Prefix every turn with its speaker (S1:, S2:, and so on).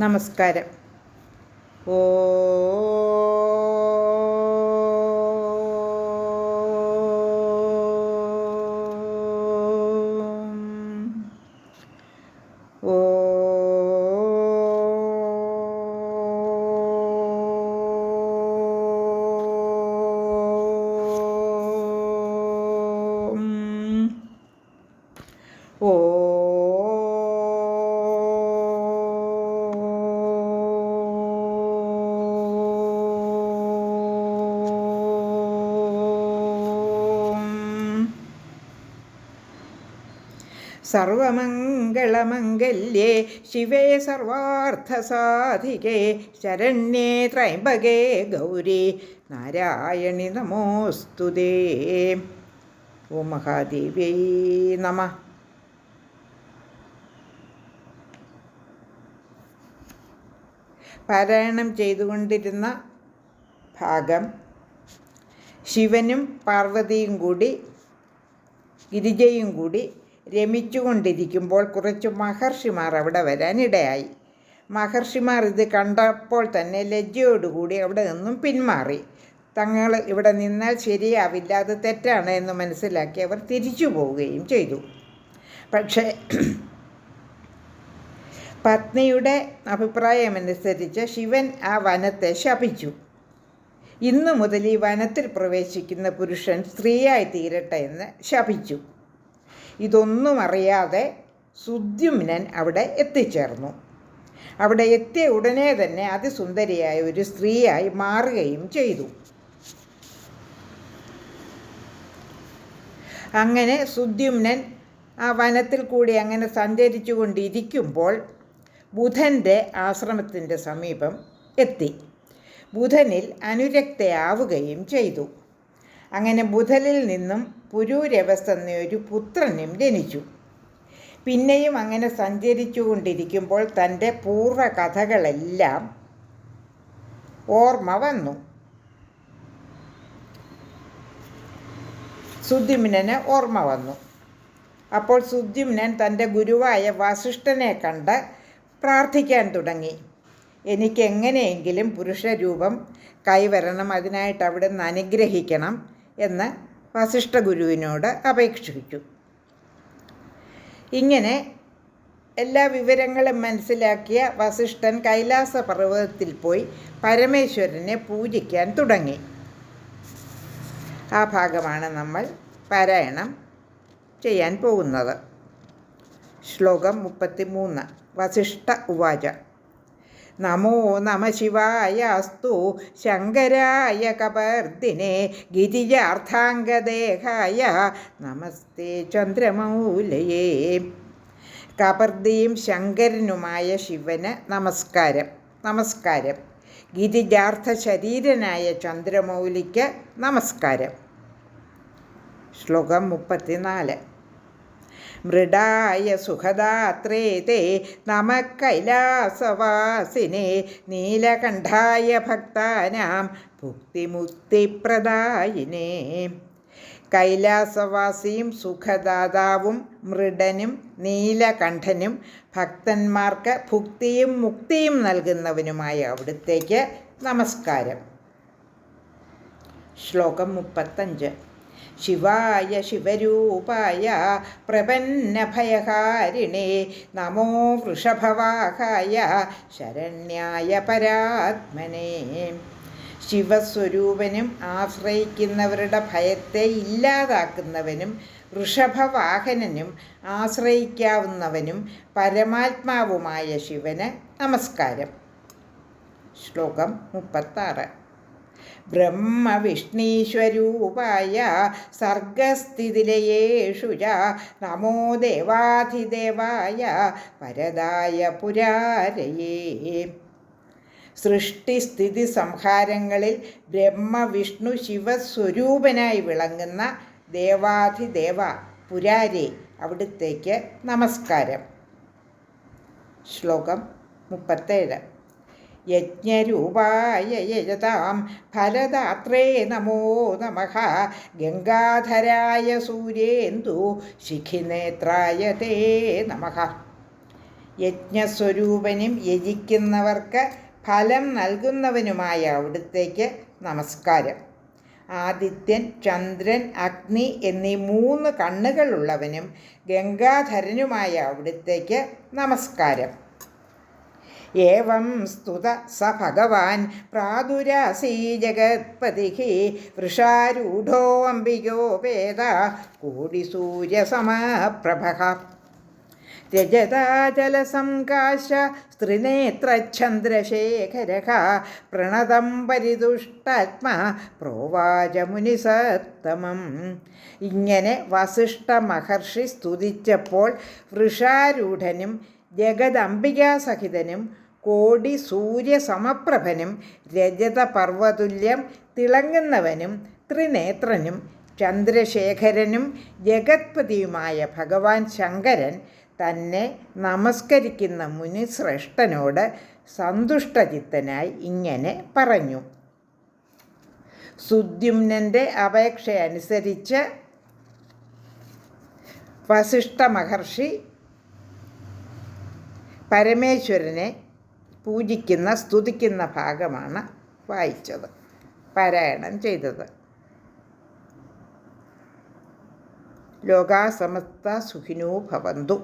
S1: നമസ്കാരം. ഓ ഓ സർവമംഗളമംഗല്യേ ശിവേ സർവാർത്ഥസാധികേ ശരണ്യേ ത്രൈംബകേ ഗൗരി നാരായണി നമോസ്തുതേ ഓം മഹാദേവ്യൈ നമ. പാരായണം ചെയ്തുകൊണ്ടിരുന്ന ഭാഗം ശിവനും പാർവതിയും കൂടി ഗിരിജയും കൂടി രമിച്ചുകൊണ്ടിരിക്കുമ്പോൾ കുറച്ച് മഹർഷിമാർ അവിടെ വരാനിടയായി മഹർഷിമാർ ഇത് കണ്ടപ്പോൾ തന്നെ ലജ്ജയോടുകൂടി അവിടെ നിന്നും പിന്മാറി. തങ്ങൾ ഇവിടെ നിന്നാൽ ശരിയാവില്ല അത് തെറ്റാണ് എന്ന് മനസ്സിലാക്കി അവർ തിരിച്ചു പോവുകയും ചെയ്തു. പക്ഷേ പത്നിയുടെ അഭിപ്രായമനുസരിച്ച് ശിവൻ ആ വനത്തെ ശപിച്ചു. ഇന്നു മുതൽ ഈ വനത്തിൽ പ്രവേശിക്കുന്ന പുരുഷൻ സ്ത്രീയായി തീരട്ടെ എന്ന് ശപിച്ചു. ഇതൊന്നും അറിയാതെ സുദ്യുമ്നൻ അവിടെ എത്തിച്ചേർന്നു. അവിടെ എത്തിയ ഉടനെ തന്നെ അതിസുന്ദരിയായ ഒരു സ്ത്രീയായി മാറുകയും ചെയ്തു. അങ്ങനെ സുദ്യുമ്നൻ ആ വനത്തിൽ കൂടി അങ്ങനെ സഞ്ചരിച്ചു കൊണ്ടിരിക്കുമ്പോൾ ബുധന്റെ ആശ്രമത്തിന്റെ സമീപം എത്തി. ബുധനിൽ അനുരക്തയാവുകയും ചെയ്തു. അങ്ങനെ ബുധലിൽ നിന്നും പുരൂരവസ് എന്നൊരു പുത്രനും ജനിച്ചു. പിന്നെയും അങ്ങനെ സഞ്ചരിച്ചു കൊണ്ടിരിക്കുമ്പോൾ തന്റെ പൂർവ കഥകളെല്ലാം ഓർമ്മ വന്നു. സുദ്യുമ്നന് ഓർമ്മ വന്നു. അപ്പോൾ സുദ്യുമ്നൻ തന്റെ ഗുരുവായ വാസിഷ്ഠനെ കണ്ട് പ്രാർത്ഥിക്കാൻ തുടങ്ങി. എനിക്കെങ്ങനെയെങ്കിലും പുരുഷരൂപം കൈവരണം അതിനായിട്ട് അവിടെ നിന്ന് അനുഗ്രഹിക്കണം. എന്ന് വസിഷ്ഠ ഗുരുവിനോട് അപേക്ഷിച്ചു. ഇങ്ങനെ എല്ലാ വിവരങ്ങളും മനസ്സിലാക്കിയ വസിഷ്ഠൻ കൈലാസ പർവതത്തിൽ പോയി പരമേശ്വരനെ പൂജിക്കാൻ തുടങ്ങി. ആ ഭാഗമാണ് നമ്മൾ പാരായണം ചെയ്യാൻ പോകുന്നത്. ശ്ലോകം മുപ്പത്തി മൂന്ന് വസിഷ്ഠ ഉവാച. നമോ നമ ശിവായ അസ്തു. ശങ്കരായ കപർദിനെ ഗിരിജാർത്ഥാംഗദേഹായ. നമസ്തേ ചന്ദ്രമൗലയേ. കപർദിയും ശങ്കരനുമായ ശിവന് നമസ്കാരം. നമസ്കാരം. ഗിരിജാർത്ഥ ശരീരനായ ചന്ദ്രമൗലിക്ക് നമസ്കാരം. ശ്ലോകം മുപ്പത്തിനാല്. മൃഡായ സുഖദാത്രേ തേ നമ കൈലാസവാസിനെ നീലകണ്ഠായ ഭക്താനാം ഭുക്തിമുക്തിപ്രദായിനേ. കൈലാസവാസിയും സുഖദാതാവും മൃഡനും നീലകണ്ഠനും ഭക്തന്മാർക്ക് ഭുക്തിയും മുക്തിയും നൽകുന്നവനുമായ അവിടുത്തേക്ക് നമസ്കാരം. ശ്ലോകം മുപ്പത്തഞ്ച്. ശിവായ ശിവരൂപായ പ്രപന്നഭയഹാരിണേ നമോ വൃഷഭവാഹായ ശരണ്യായ പരാത്മനേ. ശിവസ്വരൂപനും ആശ്രയിക്കുന്നവരുടെ ഭയത്തെ ഇല്ലാതാക്കുന്നവനും വൃഷഭവാഹനനും ആശ്രയിക്കാവുന്നവനും പരമാത്മാവുമായ ശിവന് നമസ്കാരം. ശ്ലോകം മുപ്പത്താറ്. ബ്രഹ്മവിഷ്ണീശ്വരൂപായ സർഗസ്ഥിതിലയേഷു നമോ ദേവാധിദേവായ പരദായ പുരാരയേ. സൃഷ്ടിസ്ഥിതി സംഹാരങ്ങളിൽ ബ്രഹ്മവിഷ്ണു ശിവസ്വരൂപനായി വിളങ്ങുന്ന ദേവാധിദേവ പുരാരേ അവിടുത്തേക്ക് നമസ്കാരം. ശ്ലോകം മുപ്പത്തേഴ്. യജ്ഞരൂപായ യജതാം ഫലദാത്രേ നമോ നമ. ഗംഗാധരായ സൂര്യേന്ദു ശിഖിനേത്രായ തേ നമ. യജ്ഞസ്വരൂപനും യജിക്കുന്നവർക്ക് ഫലം നൽകുന്നവനുമായ അവിടുത്തേക്ക് നമസ്കാരം. ആദിത്യൻ ചന്ദ്രൻ അഗ്നി എന്നീ മൂന്ന് കണ്ണുകളുള്ളവനും ഗംഗാധരനുമായ അവിടുത്തേക്ക് നമസ്കാരം. ഏവം സ്തുത സ ഭഗവാൻ. പ്രാദുരാസീ ജഗത്പതി വൃഷാരൂഢോ അംബികോ വേദ. കോടിസൂര്യസമപ്രഭ. രജതാചലസംകാശ സ്ത്രിനേത്രചന്ദ്രശേഖര പ്രണതം പരിതുഷ്ടാത്മാ പ്രോവാച മുനിസത്തമം ഇങ്ങനെ വസിഷ്ഠ മഹർഷി സ്തുതിച്ചപ്പോൾ വൃഷാരൂഢനും ജഗദംബികാസഹിതനും കോടി സൂര്യസമപ്രഭനും രജതപർവതുല്യം തിളങ്ങുന്നവനും ത്രിനേത്രനും ചന്ദ്രശേഖരനും ജഗത്പതിയുമായ ഭഗവാൻ ശങ്കരൻ തന്നെ നമസ്കരിക്കുന്ന മുനിശ്രേഷ്ഠനോട് സന്തുഷ്ടചിത്തനായി ഇങ്ങനെ പറഞ്ഞു. സുദ്യുമ്നന്റെ അപേക്ഷയനുസരിച്ച് വസിഷ്ഠ മഹർഷി പരമേശ്വരനെ പൂജിക്കുന്ന സ്തുതിക്കുന്ന ഭാഗമാണ് വായിച്ചത് പാരായണം ചെയ്തത്. ലോകാസമസ്ത സുഖിനോ ഭവന്തു.